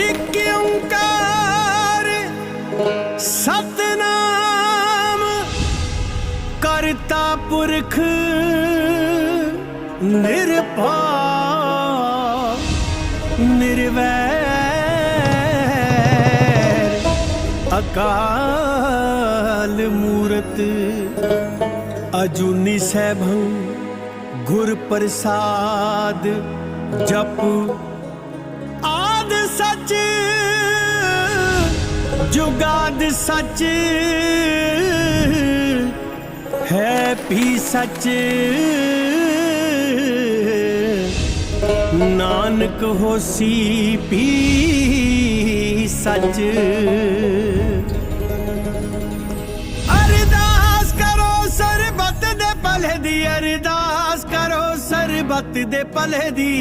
ਇੱਕ ਓੰਕਾਰ ਸਤਨਾਮ ਕਰਤਾ ਪੁਰਖ ਨਿਰਭਉ ਨਿਰਵੈਰ। ਅਕਾਲ ਮੂਰਤ ਅਜੂਨੀ ਸੈਭੰ ਗੁਰ ਪ੍ਰਸਾਦ ਜਪ ਜੁਗਾਦ ਸੱਚ ਹੈ ਵੀ ਸੱਚ। ਨਾਨਕ ਹੋਸੀ ਪੀ ਸੱਚ। ਅਰਦਾਸ ਕਰੋ ਸਰਬੱਤ ਦੇ ਭਲੇ ਦੀ, ਅਰਦਾਸ ਕਰੋ ਸਰਬੱਤ ਦੇ ਭਲੇ ਦੀ।